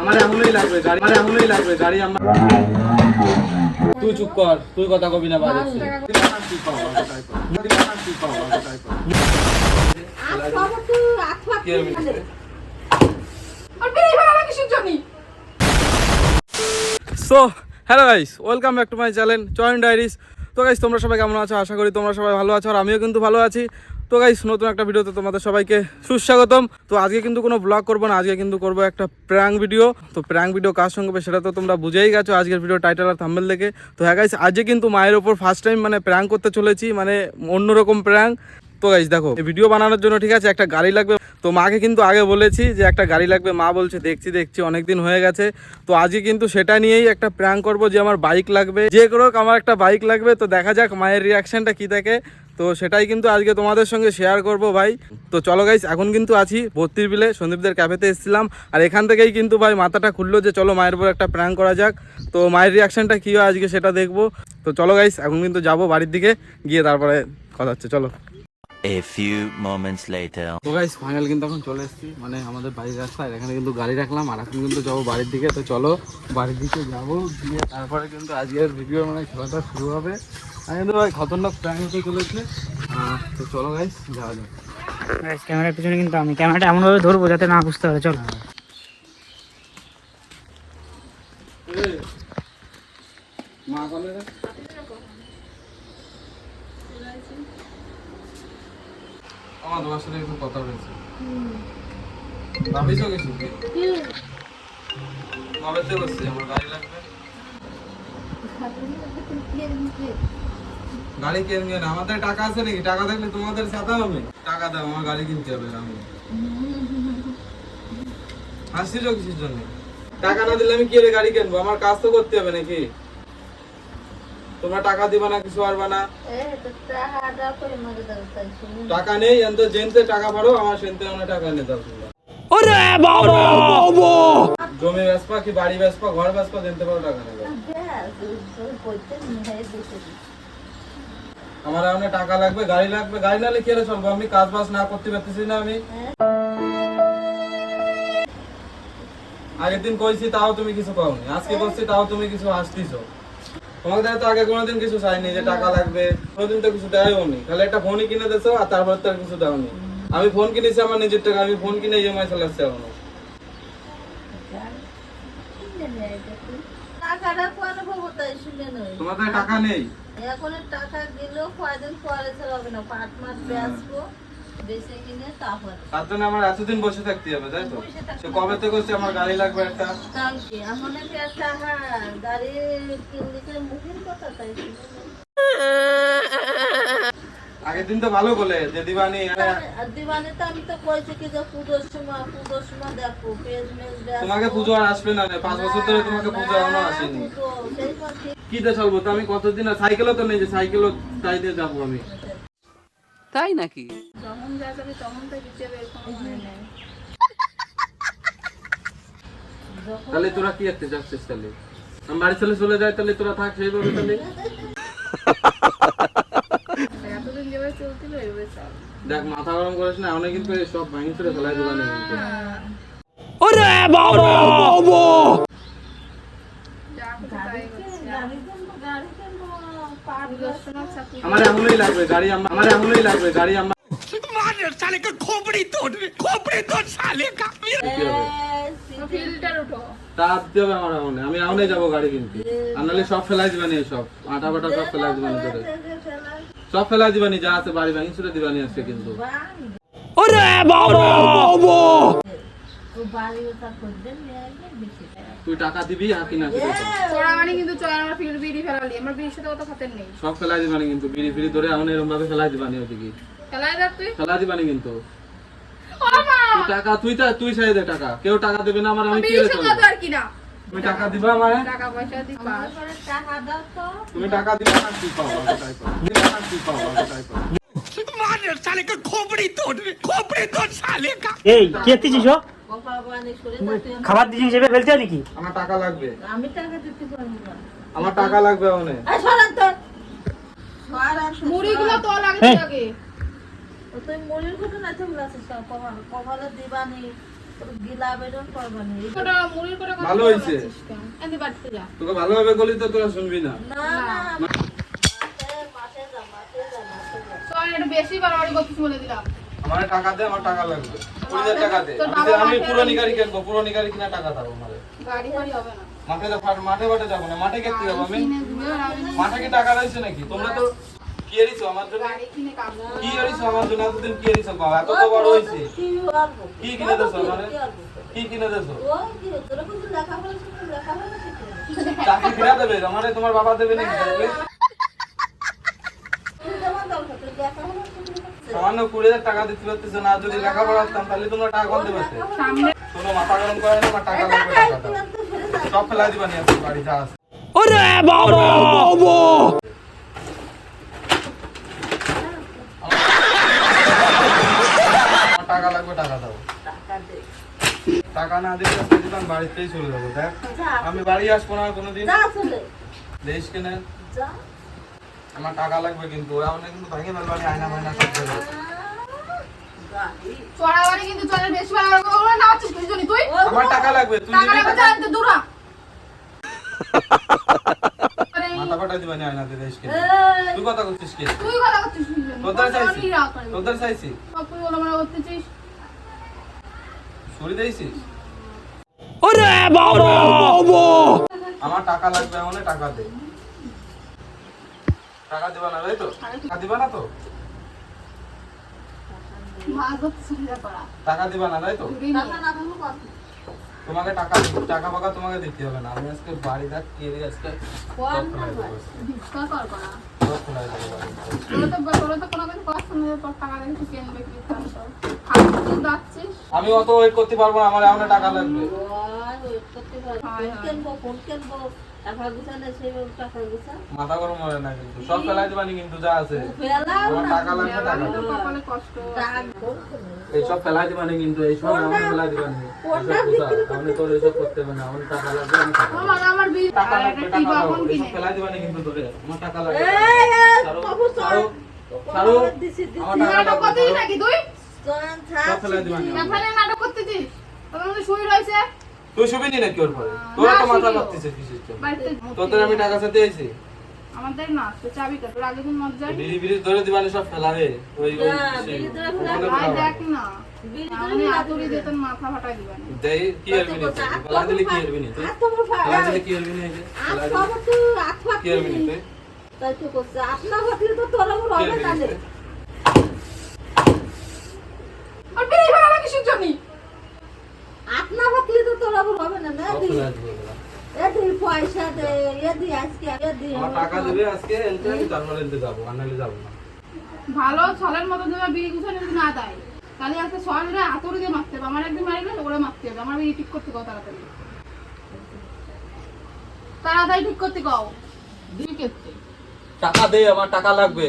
আমার এমনই লাগবে গাড়ি আমার এমনই লাগবে গাড়ি আমার তুই চুপ কর তুই কথা কবি না বাজে so hello guys welcome back to my channel joint diaries তো গাইস তোমরা সবাই কেমন আছো? আশা করি তোমরা সবাই ভালো আছো আর আমিও কিন্তু ভালো আছি। তো গাইস নতুন একটা ভিডিওতে তোমাদের সবাইকে সুস্বাগতম। তো আজকে কিন্তু কোনো ব্লগ করব না, আজকে কিন্তু করব একটা প্র্যাঙ্ক ভিডিও তো প্র্যাঙ্ক ভিডিও কার সঙ্গে হবে সেটা তো তোমরা বুঝেই গেছো আজকের ভিডিও টাইটেল আর থাম্বেল দেখে। তো হ্যাঁ গাইস আজকে কিন্তু মায়ের ওপর ফার্স্ট টাইম মানে প্র্যাঙ্ক করতে চলেছি মানে অন্যরকম প্র্যাঙ্ক তো গাইস দেখো, এই ভিডিও বানানোর জন্য ঠিক আছে, একটা গাড়ি লাগবে। তো মাকে কিন্তু আগে বলেছি যে একটা গাড়ি লাগবে। মা বলছে, দেখছি দেখছি অনেক দিন হয়ে গেছে। তো আজকে কিন্তু সেটা নিয়েই একটা প্র্যাঙ্ক করব যে আমার বাইক লাগবে। যে হোক আমার একটা বাইক লাগবে। তো দেখা যাক মায়ের রিয়াকশনটা কি থাকে। তো সেটাই কিন্তু আজকে তোমাদের সঙ্গে শেয়ার করব ভাই। তো চলো গাইস এখন কিন্তু আছি ভর্তির বিলে, সন্দীপদের ক্যাফেতে এসেছিলাম। আর এখান থেকেই কিন্তু ভাই মাথাটা খুললো যে চলো মায়ের উপর একটা প্র্যাঙ্ক করা যাক। তো মায়ের রিয়াকশানটা কী হয় আজকে সেটা দেখব। তো চলো গাইস এখন কিন্তু যাব বাড়ির দিকে, গিয়ে তারপরে কথা হচ্ছে, চলো। A few moments later. তো গাইস ফাইনাল কিন্তু এখন চলে এসেছি। মানে আমাদের বাড়ির রাস্তায় এখানে কিন্তু গাড়ি রাখলাম আর এখন কিন্তু যাব বাড়ির দিকে। তো চলো বাড়ির দিকে যাব গিয়ে তারপরে কিন্তু আজকের ভিডিও মানে খেলাটা শুরু হবে। আর কিন্তু ভাই খতরনাক প্ল্যান হতে চলেছে। তো চলো গাইস যাওয়া যাক। গাইস ক্যামেরার পিছনে কিন্তু আমি। ক্যামেরাটা এমনভাবে ধরবো যাতে না বুঝতে পারে। চল। গাড়ি কিনবে না আমাদের টাকা আছে নাকি? টাকা থাকলে তোমাদের সাথে হবে। টাকা দাও আমার গাড়ি কিনতে হবে আমি হাসছিস কিসের জন্য? টাকা না দিলে আমি কি গাড়ি কিনবো? আমার কাজ তো করতে হবে নাকি? তোমরা টাকা দিবা না কিছু পারবা না। টাকা নেই এত জেনতে টাকা পারো আমার সেনতে আমরা টাকা দাও জমি বেসপা কি বাড়ি বেসপা ঘর বেসপা জানতে পারো টাকা নেই আমার এখন টাকা লাগবে, গাড়ি লাগবে, গাড়ি নালে কি চলবো? আমি কাজ বাজ না করতে পারতেছি না আমি। আগের দিন কইছি, তাও তুমি কিছু পাওনি আজকে করছি তাও তুমি কিছু আসতিছো। তোমাকে তো আগে কোনোদিন কিছু চাইনি যে টাকা লাগবে। কোনোদিন তো কিছু দেয়ও নি খালি একটা ফোনই কিনে দিছো আর তারপর তো কিছু দাওনি। আমি ফোন কিনেছি আমার নিজের টাকা, আমি ফোন কিনে ইএমআই চালাচ্ছি এখনও। টাকাটা কোনো ভবতাই শুনে নই তোমাদের টাকা নেই? এখন টাকা দিলেও কয়দিন পরে চালাবে না পাট মাস বেচবো বেচে কিনে তারপরে। তার জন্য আমার এতদিন বসে থাকতে হবে তাই তো? সে কবে থেকে হচ্ছে আমার গাড়ি লাগবে একটা? গাড়ি কিনলিকে মুখের কথা তাই শুনে নই। আগের দিন তো ভালো বলে যে দিবানি দিবানে তো আমি তো কইছি কি যে পুজোর সময় পুজোর সময় দেখো পেজ মেজ তোমাকে পুজো আর আসবে না। পাঁচ বছর ধরে তোমাকে পুজো এখনও আসেনি। কি দিয়ে চলবো তো আমি কতদিন আর সাইকেলও তো নেই যে সাইকেলও তাই দিয়ে যাব আমি। তাই নাকি? তাহলে তোরা কি করতে যাচ্ছিস তাহলে? আমি বাড়ি চলে চলে যাই তাহলে তোরা থাক সেইভাবে তাহলে। দেখ মাথা গরম করিস না অনেক কিন্তু সব ভাঙি চুরে ফেলাই দোকানে কিন্তু। পাট বেচবো। আমার এমনই লাগবে গাড়ি আমার আমার এমনই লাগবে গাড়ি আমার তার দিতে হবে আমার এমন আমি এমনই যাব গাড়ি কিনতে। আর নাহলে সব ফেলাই দিবানি সব আটা বাটা সব ফেলাই দিবানি সব ফেলাই দিবানি যা আছে বাড়ি ভাঙি দিবানি আজকে কিন্তু। তুই টাকা দিবি হাতি না দিবি। চড়ামানি কিন্তু চড়া আমার ফিল বিড়ি ফেলালি আমার বিড়ির সাথে কথা খাতেন নেই। সব ফেলাই দিবানি কিন্তু বিড়ি ফিড়ি ধরে এমন এরকম ভাবে ফেলাই দিবানি ওদিকে। ফেলাই তুই। ফেলাই দিবানি কিন্তু। তুই টাকা তুই তা তুই চাই দে টাকা। কেউ টাকা দেবে না আমার আমি কি করে চলবো। তুমি টাকা দিবা আমারে টাকা পয়সা দি পাস টাকা দাও তো। তুমি টাকা দিবা না পাও তাই পাও দিবা এই কি এসেছিস ও? কপাল বানি সরে যাতে খাবার দিয়েছি হিসেবে ফেলতে নাকি? আমার টাকা লাগবে। আমি টাকা দিতে পারব না। আমার টাকা লাগবে অনেক এই সরান তো। সরান মুড়িগুলো তো এই। আগে তুই মুড়ির কথা না চলে আসিস কপাল কপালে দিবানি। তোর গিলা বেরোন করবা না ভালো হয়েছে। তোকে ভালোভাবে তো তোরা শুনবি না। আমার টাকা দে, আমার টাকা লাগবে। আমি কিনা টাকা মাঠে মাঠে যাব না, মাঠে যাব আমি মাঠে কি টাকা রয়েছে নাকি? তোমরা তো এরিছো আমার জন্য? গাড়ি কিনে কাম কি এরিছো আমার জন্য? এতদিন কি এরিছো বাবা এত তো বড় হয়েছে। কি কিনে দেছো মানে? কি কিনে দেছো? ও কি তোরা কিন্তু লেখাপড়া শিখে লেখাপড়া শিখে চাকরি ফিরা দেবে? আমারে তোমার বাবা দেবে নাকি? তুই যেমন দরকার তোর লেখাপড়া শিখে সামান্য কুড়ি হাজার টাকা দিতে পারতেছো না যদি লেখাপড়া করতাম তাহলে তোমরা টাকা কোন দেবে? সামনে মাথা গরম করে না টাকা লাগবে সব ফেলা দিবা নিয়ে বাড়ি যা আমার টাকা লাগবে টাকা দাও। টাকা না দিলে আজকে আমি বাড়িতেই চলে যাব দেখ। আমি বাড়ি আসব না কোনোদিন। দেশ কেনে আমার টাকা লাগবে কিন্তু ওরা অনেক কিন্তু ভাঙে ফেলবানি আয়না ফায়না সব কিন্তু বেশি না তুই? আমার টাকা লাগবে তুই টাকা রাখা দূরা। মাথা ফাটা দিবানি আয়নাতে দেশ কেনে তুই কথা করছিস কি? তুই কথা করছিস তোদের চাইছি। তোদের চাইছি। তুই বলে মনে করতেছিস সরি দিয়েছিস? আমার টাকা লাগবে এমন টাকা দে। টাকা দিবা না তাই তো? টাকা দিবা না তো? টাকা দিবা না তাই তো? টাকা না তোমাকে টাকা টাকা ফাঁকা তোমাকে দিতে হবে না। আমি আজকে বাড়ি থাক কি এর আজকে কোন। আমি অত ওয়েট করতে পারব না আমার এমন টাকা লাগবে। মাথা গরম হবে না কিন্তু। সব ফেলাই দিবানি কিন্তু যা আছে। না। টাকা লাগবে টাকা। টাকা এইসব ফেলাই দিবানি কিন্তু এইসব কোনটা- এমন ফেলাই দিবানি আমি তোর এইসব করতে হবে না। আমার টাকা লাগবে আমি টাকা দেবো। আমার আমার বিল টাকা লাগবে টাকা কিনে। ফেলাই দিবানি কিন্তু তোরে। আমার টাকা লাগবে। এই এই টাকা নাটক করতেছিস নাকি তুই? সব ফেলাই দিবানি আমার। এখানে নাটক করতেছিস? তোর মধ্যে শুই রয়েছে? তুই শুবিনি নাকি ওর পরে তোর তো না, মাথা। লাগতেছে কিসের জন্য? তোদের আমি টাকা চাইতে এসেছি আমাদের না তো চাবিটা তোর আগের দিন মত যাই বিড়ি বিড়ি ধরে দিবানি সব ফেলাবে। ওই না, সেই- বিড়ি ধরে ফেলা- ভাই দেখ না। আমি আতুরি দিবে। মাথা ফাটা দেই কি এরবি নি ফেলা দিলে কি এরবি নি তুই? ফেলা দিলে কি কি এরবি নি তুই? তো আপনার তো তোর হবে না নি রে। তুই? আর বিড়ি ফেলা কিসের জন্য আপনার ভাবলে তো তোর আমার হবে না না সব দি ফেলা দিবো এগুলা। এ দি পয়সা দে এ আজকে এ টাকা দিবে আজকে এলতে তারপরে এলতে যাব আর যাব না। ভালো ছলের মতো যদি বিড়ি গুছানো যদি না দেয় তাহলে আজকে ছলরে আতুরি দিয়ে মারতে হবে আমার একদিন মারিলে ওরে মারতে হবে আমার বিড়ি ঠিক করতে কও তাড়াতাড়ি। তাড়াতাড়ি ঠিক করতে কও। বিড়ি কেটে টাকা দে আমার টাকা লাগবে।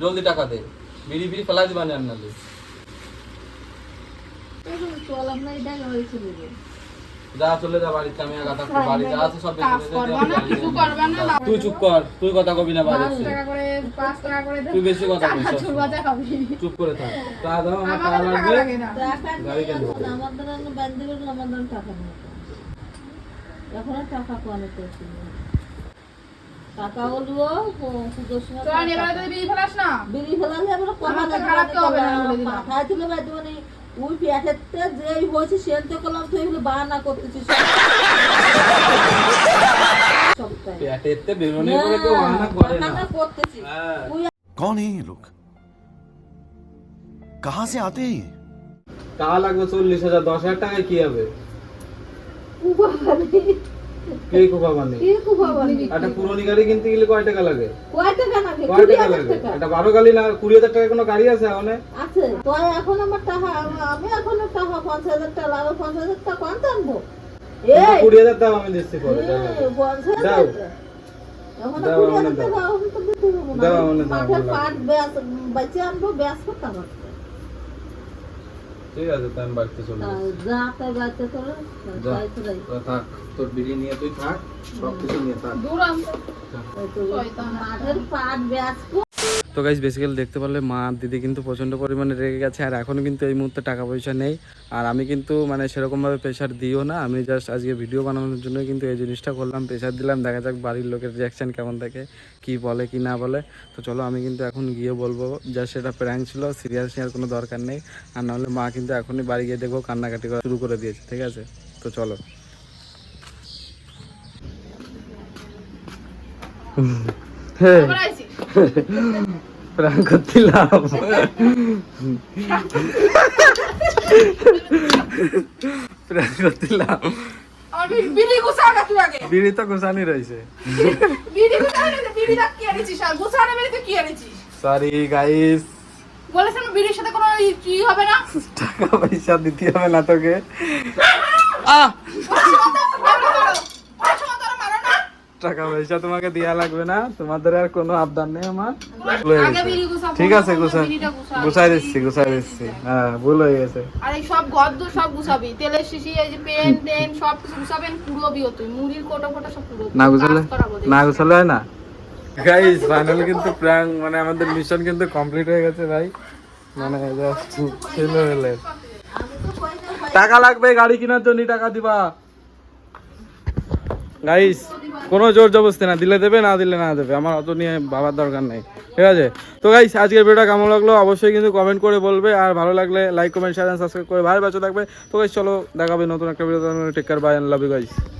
জলদি টাকা দে। বিড়ি বিড়ি ফেলা দিবানি আর নাহলে। চল আমরা এটাই হয়েছিল রে যা চলে যা বাড়িতে আমি একা থাকব বাড়ি যা আছে সব কাজ বেঁচে করবা না কিছু করবা না তুই চুপ কর তুই কথা কবি না পাঁচ বাড়িতে টাকা করে পাঁচ টাকা করে দে। তুই বেশি কথা চুপ করে থাক। তা দাও আমার টাকা লাগবে গাড়ি কেন? এখন টাকা নেই। এখন টাকা কমে করছি টাকা হলো পুজোর সময় চল এবারে বিড়ি ফেলাস না? বিড়ি ফেলালে আমরা আমার খারাপ হবে না বলে দিলাম। বাইতে মানে ওই পেটেতে যেই হয়েছে সেনতে করলাম তুই এগুলো বাহানা করতেছিস সবটাই পেটেতে বেরোনি করে কেউ বাহানা করে না বাহানা করতেছিস হ্যাঁ তুই कौन है ये लोग कहां से आते हैं ये টাকা লাগবে চল্লিশ হাজার দশ হাজার টাকায় কি হবে কুবাবানি কে কোপা মানে কি কুবাবানি একটা পুরোনি গাড়ি কিনতে গেলে কয় টাকা লাগে কয় টাকা নাকি কয় টাকা লাগে একটা বারো গাড়ি না কুড়ি হাজার টাকা কোনো গাড়ি আছে এখন আছে তো এখন আমার টাকা আমি এখন টাকা পঞ্চাশ হাজার টাকা লাগবে পঞ্চাশ হাজার টাকা কোন আনব এই কুড়ি হাজার দাম আমি দিচ্ছি পরে লাগে। দাও। টাকা। এখন দাও, কুড়ি আমাকে হাজার দাও। টাকা এখন তো দিতে হবে না। দাও, দাও, বলো। পাট ব্যাস বেচে আনব ব্যাস করতাম আর কি। ঠিক আছে তাই আমি বাড়িতে চলে যা তাই বাড়িতে থাক তোর বিড়ি নিয়ে তুই থাক সব কিছু নিয়ে থাক। দূর। মাঠের পাট ব্যাস তো গাইজ বেসিক্যালি দেখতে পারলে মা আর দিদি কিন্তু প্রচণ্ড পরিমাণে রেগে গেছে আর এখনও কিন্তু এই মুহূর্তে টাকা পয়সা নেই। আর আমি কিন্তু মানে সেরকমভাবে প্রেশার দিও না আমি জাস্ট আজকে ভিডিও বানানোর জন্য কিন্তু এই জিনিসটা করলাম প্রেশার দিলাম দেখা যাক বাড়ির লোকের রিয়াকশান কেমন থাকে কি বলে কি না বলে। তো চলো আমি কিন্তু এখন গিয়ে বলব যা সেটা প্র্যাঙ্ক ছিল সিরিয়াস নেওয়ার কোনো দরকার নেই। আর নাহলে মা কিন্তু এখনই বাড়ি গিয়ে দেখব কান্নাকাটি করা শুরু করে দিয়েছে ঠিক আছে? তো চলো। হ্যাঁ আইছি করছিলাম বিড়ি তো গোসানি রয়েছে। সরি গাইস বলেছেন বিড়ির সাথে কোনো কি হবে না? টাকা পয়সা দিতে হবে না তোকে। আহ! টাকা পয়সা তোমাকে দেয়া লাগবে না। তোমাদের আর কোনো আবদার নেই আমার। ভুল হয়ে গেছে। ঠিক আছে গুছাই বিড়িটা গুছাই দিচ্ছি গুছাই দিচ্ছি। হ্যাঁ ভুল হয়ে গেছে। আর এই সব গদ্দ সব গুছাবি। তেলের শিশি এই যে পেন টেন সব কিছু গুছাবেন পুরোবিও তুই মুড়ির কোটো ফোটো সব পুরো না গুছালে। না গুছালে হয় না? গাইস ফাইনালি কিন্তু প্র্যাঙ্ক মানে আমাদের মিশন কিন্তু কমপ্লিট হয়ে গেছে ভাই। মানে জাস্ট ছিল হলে টাকা লাগবে গাড়ি কেনার জন্য টাকা দিবা। গাইস কোনো জোর জবরদস্তি না, দিলে দেবে, না দিলে না দেবে, আমার অত নিয়ে ভাবার দরকার নেই, ঠিক আছে? তো গাইস আজকের ভিডিওটা কেমন লাগল? অবশ্যই কিন্তু কমেন্ট করে বলবে, আর ভালো লাগলে লাইক কমেন্ট শেয়ার সাবস্ক্রাইব করে ভালো বাচ্চা থাকবে। তো গাইস চলো, দেখাবে নতুন একটা video take care bye love you guys